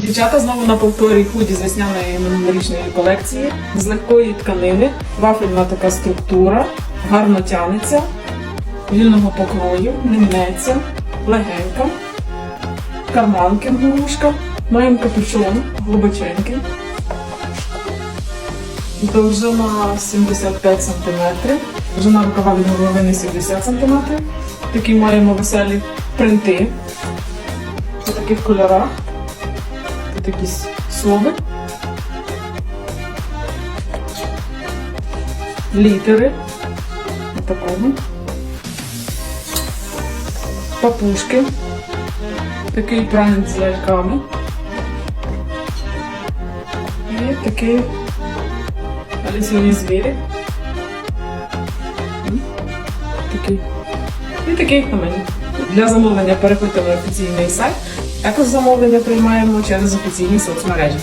Дівчата знову на повторі худі з весняної минулорічної колекції з легкої тканини, вафельна така структура, гарно тянеться, вільного покрою, не мнеться, легенька, карманки гурушка, маємо капюшон глибоченький, довжина 75 см, довжина рукава від голови 70 см. Такі маємо веселі принти у таких кольорах. Якісь слови. Літери. Такого. Папушки. Такий принт з ляльками. І такий алісові звірі. Такий. І такий на мені. Для замовлення переходьте на офіційний сайт. Також замовлення приймаємо через офіційні соцмережі.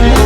We'll